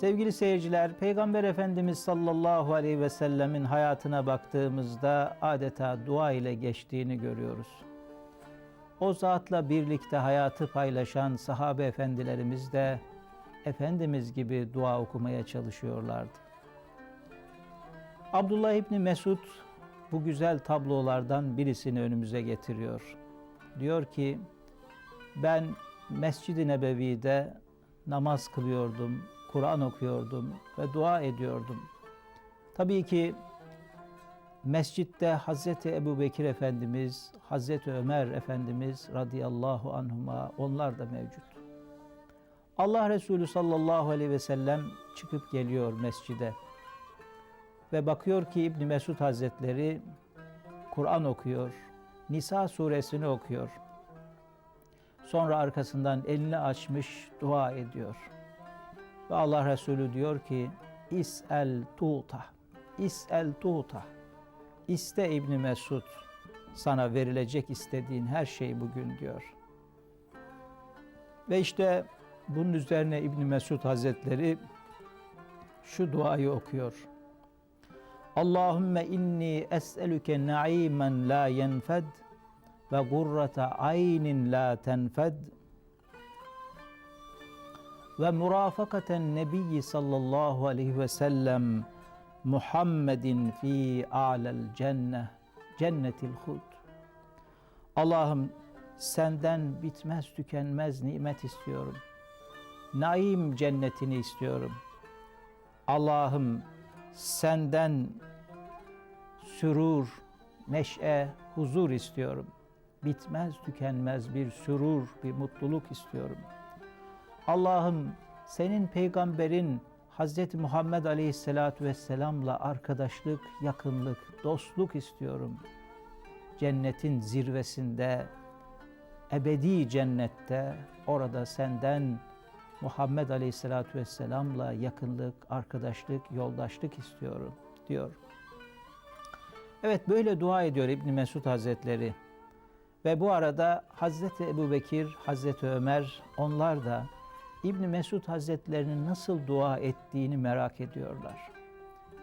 Sevgili seyirciler, Peygamber Efendimiz sallallahu aleyhi ve sellemin hayatına baktığımızda adeta dua ile geçtiğini görüyoruz. O zatla birlikte hayatı paylaşan sahabe efendilerimiz de Efendimiz gibi dua okumaya çalışıyorlardı. Abdullah İbni Mesud bu güzel tablolardan birisini önümüze getiriyor. Diyor ki, ben Mescid-i Nebevi'de namaz kılıyordum, Kur'an okuyordum ve dua ediyordum. Tabii ki mescitte Hazreti Ebu Bekir Efendimiz, Hazreti Ömer Efendimiz radıyallahu anhuma onlar da mevcut. Allah Resulü sallallahu aleyhi ve sellem çıkıp geliyor mescide ve bakıyor ki İbni Mesud Hazretleri Kur'an okuyor, Nisa suresini okuyor. Sonra arkasından elini açmış dua ediyor. Ve Allah Resulü diyor ki İs'el tuğta, İs'el tuğta. İste İbni Mesud, sana verilecek istediğin her şey bugün diyor. Ve işte bunun üzerine İbni Mesud Hazretleri şu duayı okuyor. Allahümme inni es'elüke na'imen la yenfed ve gurrata aynin la tenfed ve murafakaten nebiyyi sallallahu aleyhi ve sellem Muhammedin fi a'lel cenne cennetil hud. Allah'ım senden bitmez tükenmez nimet istiyorum. Naim cennetini istiyorum. Allah'ım senden sürur, neşe, huzur istiyorum. Bitmez tükenmez bir sürur, bir mutluluk istiyorum. Allah'ım senin peygamberin Hz. Muhammed Aleyhisselatü Vesselam'la arkadaşlık, yakınlık, dostluk istiyorum. Cennetin zirvesinde, ebedi cennette, orada senden Muhammed Aleyhisselatü Vesselam'la yakınlık, arkadaşlık, yoldaşlık istiyorum diyor. Evet böyle dua ediyor İbn Mesud Hazretleri. Ve bu arada Hazreti Ebu Bekir, Hazreti Ömer onlar da İbn Mesud Hazretlerinin nasıl dua ettiğini merak ediyorlar.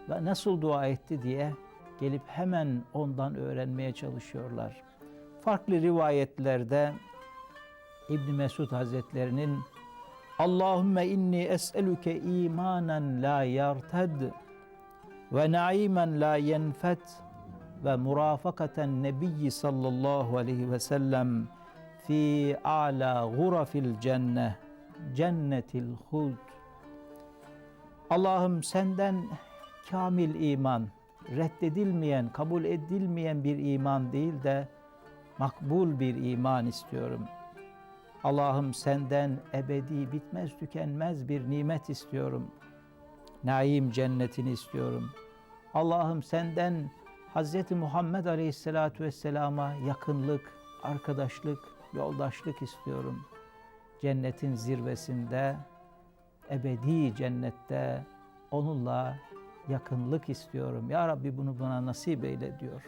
Ve nasıl dua etti diye gelip hemen ondan öğrenmeye çalışıyorlar. Farklı rivayetlerde İbn Mesud Hazretlerinin Allahümme inni es'eluke imanen la yarted ve naimen la yenfet ve murafakaten nebiyyi sallallahu aleyhi ve sellem fi a'la gurafil cenneh cennetil hud. Allah'ım senden kamil iman, reddedilmeyen, kabul edilmeyen bir iman değil de makbul bir iman istiyorum. Allah'ım senden ebedi, bitmez tükenmez bir nimet istiyorum. Naim cennetini istiyorum. Allah'ım senden Hz. Muhammed Aleyhisselatü Vesselam'a yakınlık, arkadaşlık, yoldaşlık istiyorum. Cennetin zirvesinde, ebedi cennette onunla yakınlık istiyorum. Ya Rabbi bunu bana nasip eyle diyor.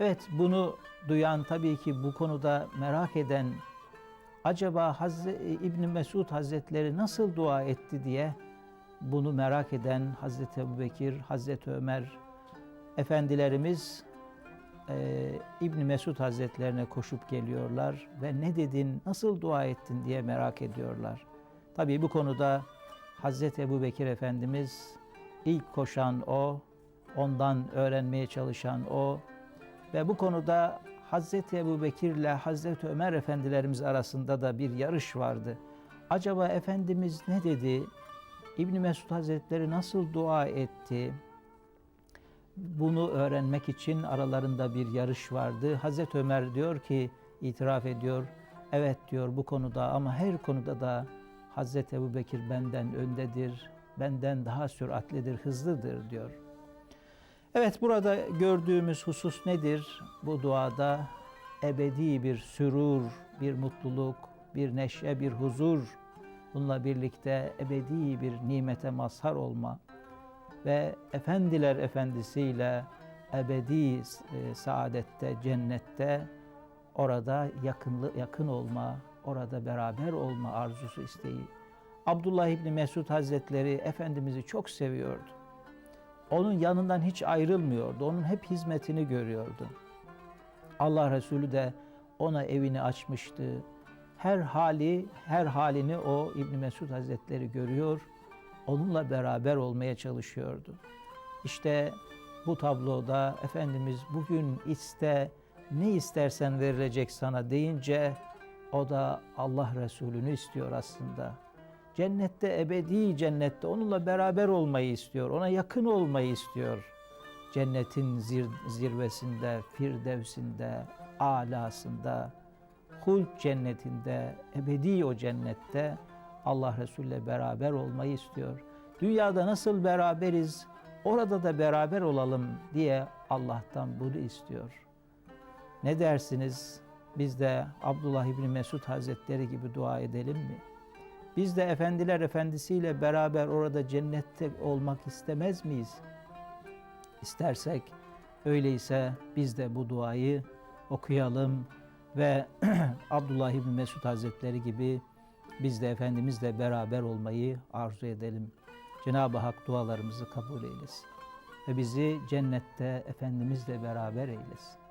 Evet bunu duyan tabii ki bu konuda merak eden acaba Hazreti İbn Mesud Hazretleri nasıl dua etti diye bunu merak eden Hazreti Ebu Bekir, Hazreti Ömer efendilerimiz e, İbn Mesud Hazretlerine koşup geliyorlar ve ne dedin, nasıl dua ettin diye merak ediyorlar. Tabii bu konuda Hazreti Ebu Bekir Efendimiz ilk koşan o, ondan öğrenmeye çalışan o ve bu konuda Hazreti Ebu Bekir ile Hazreti Ömer Efendilerimiz arasında da bir yarış vardı. Acaba Efendimiz ne dedi? İbn Mesud Hazretleri nasıl dua etti? Bunu öğrenmek için aralarında bir yarış vardı. Hazreti Ömer diyor ki, itiraf ediyor, evet diyor bu konuda ama her konuda da Hazreti Ebu Bekir benden öndedir, benden daha süratlidir, hızlıdır diyor. Evet burada gördüğümüz husus nedir? Bu duada ebedi bir sürur, bir mutluluk, bir neşe, bir huzur, bununla birlikte ebedi bir nimete mazhar olma ve efendiler efendisiyle ebedi e, saadette, cennette orada yakınlı, yakın olma, orada beraber olma arzusu isteği. Abdullah İbni Mesud Hazretleri Efendimiz'i çok seviyordu. Onun yanından hiç ayrılmıyordu. Onun hep hizmetini görüyordu. Allah Resulü de ona evini açmıştı. Her hali, her halini o İbn Mesud Hazretleri görüyor. Onunla beraber olmaya çalışıyordu. İşte bu tabloda Efendimiz bugün iste, ne istersen verilecek sana deyince o da Allah Resulü'nü istiyor aslında. Cennette, ebedi cennette onunla beraber olmayı istiyor, ona yakın olmayı istiyor. Cennetin zir- zirvesinde, firdevsinde, alasında, hulk cennetinde, ebedi o cennette Allah Resulü ile beraber olmayı istiyor. Dünyada nasıl beraberiz, orada da beraber olalım diye Allah'tan bunu istiyor. Ne dersiniz? Biz de Abdullah İbni Mesud Hazretleri gibi dua edelim mi? Biz de efendiler efendisiyle beraber orada cennette olmak istemez miyiz? İstersek öyleyse biz de bu duayı okuyalım ve Abdullah İbni Mesud Hazretleri gibi biz de Efendimizle beraber olmayı arzu edelim. Cenab-ı Hak dualarımızı kabul eylesin ve bizi cennette Efendimizle beraber eylesin.